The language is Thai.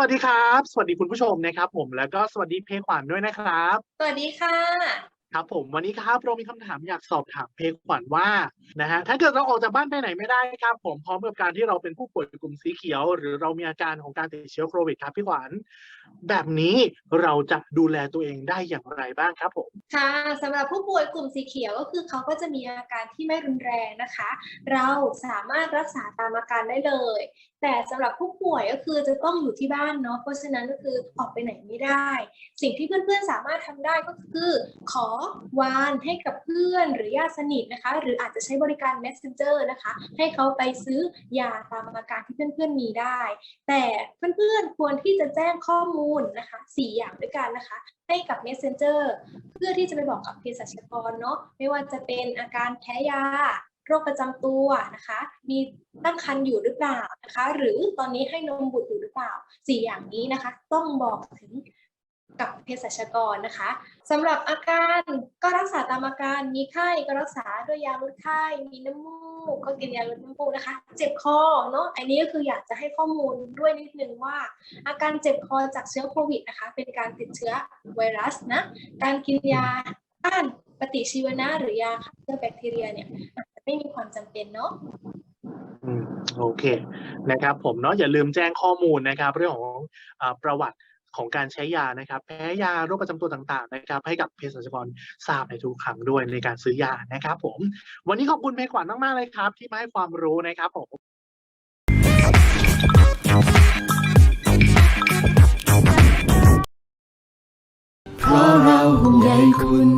วัสดีครับ สวัสดีคุณผู้ชมนะครับ ผมแล้วก็สวัสดีเพขวัญด้วยนะครับ สวัสดีค่ะ ครับผมวันนี้ครับเรามีคำถามอยากสอบถามเพขวัญว่า นะฮะถ้าเกิดเราออกจากบ้านไปไหนไม่ได้ครับ ผมพร้อมกับการที่เราเป็นผู้ป่วยกลุ่มสีเขียว หรือเรามีอาการของการติดเชื้อโควิดครับพี่ขวัญแบบนี้เราจะดูแลตัวเองได้อย่างไรบ้างครับผมค่ะสำหรับผู้ป่วยกลุ่มสีเขียวก็คือเขาก็จะมีอาการที่ไม่รุนแรงนะคะ เราสามารถรักษาตามอาการได้เลย แต่สำหรับผู้ป่วยก็คือจะต้องอยู่ที่บ้านเนาะเพราะฉะนั้นก็คือออกไปไหนไม่ได้ สิ่งที่เพื่อนๆสามารถทำได้ก็คือ ขอวานให้กับเพื่อนหรือญาติสนิทนะคะ หรืออาจจะใช้บริการ messenger นะคะ ให้เขาไปซื้อยาตามอาการที่เพื่อนๆมีได้ แต่เพื่อนๆควรที่จะแจ้งข้อมูลนะคะสี่อย่างด้วยกันนะคะ ให้กับ messenger เพื่อที่จะไปบอกกับเภสัชกรเนาะไม่ว่าจะเป็นอาการแพ้ยาโรคประจำตัวนะคะ มีตั้งครรภ์อยู่หรือเปล่านะคะ หรือตอนนี้ให้นมบุตรอยู่หรือเปล่าสี่อย่างนี้นะคะ ต้องบอกถึง กับเภสัชกรนะคะสำหรับอาการก็รักษาตามอาการมีไข้ก็รักษาด้วยยาลดไข้มีน้ำมูกก็กินยาลดน้ำมูกนะคะ เจ็บคอเนาะอันนี้ก็คืออยากจะให้ข้อมูลด้วยนิดนึงว่า อาการเจ็บคอจากเชื้อโควิดนะคะ เป็นการติดเชื้อไวรัสนะการกินยาต้านปฏิชีวนะหรือยาฆ่าเชื้อแบคทีเรียเนี่ยอาจจะไม่มีความจำเป็นเนาะอืมโอเคนะครับผมเนาะอย่าลืมแจ้งข้อมูลนะครับ เรื่องของอประวัติ ของการใช้ยานะครับ แพ้ยาโรคประจำตัวต่างๆนะครับ ให้กับเภสัชกรทราบในทุกครั้งด้วยในการซื้อยานะครับ ผม วันนี้ขอบคุณเพขวัญมากๆเลยครับ ที่มาให้ความรู้นะครับผมเพราะเราห่วงใยคุณ